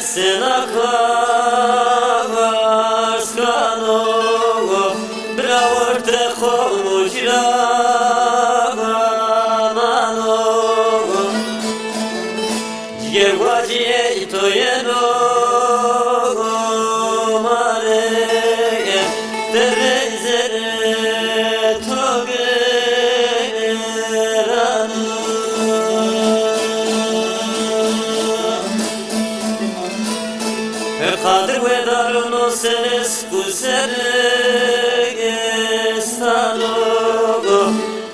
Senaklas kano Bravorte komujra mano Jewadzie to jeno mare Terezere Kadir ve darun o senes kusere gestano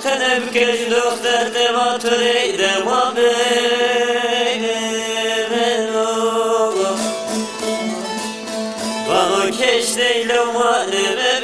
Kenev kejloh der deva töre deva beğeno Bana keş değil o maneme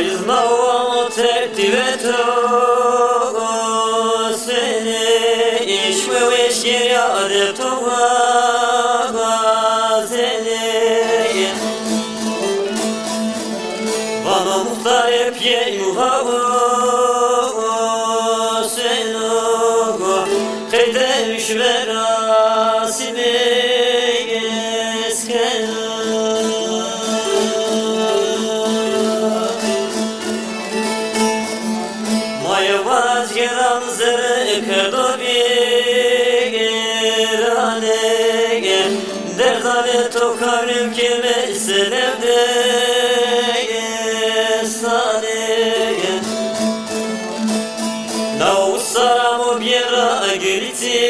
Hayızla o teptiveto seni işme ve şeriade tova seni Bana muhtar hep ye yuhavu seni Keyde üşver Maya vazgeran zere kerdo birane Derdane to kavrim kime senevde sane Na usaramo bjera gülti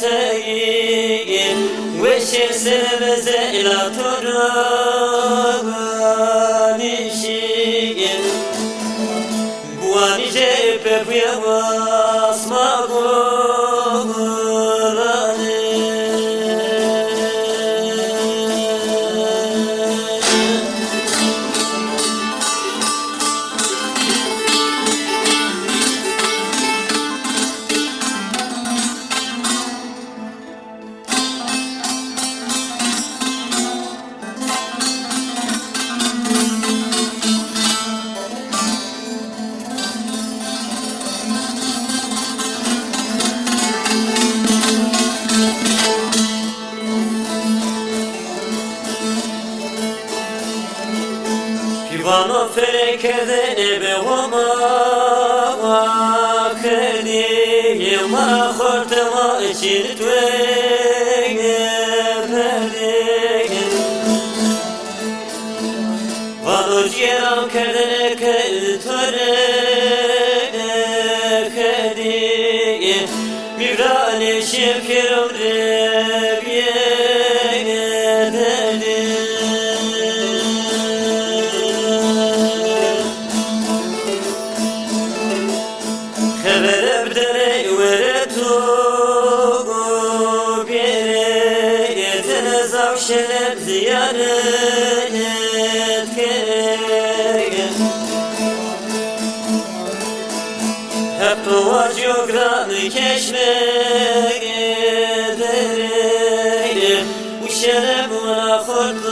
tegi Veşer senemeze ila toran Buanice pepuya basma Pivano ferekerde ebe vama kedi Yema khortema için twege perdi Vano jeram kerdene kedtore kedi تو گوگره ایتن زاو شلب زیارت کرگن هپ واج یوگران کشمه گدره و شلب و خورد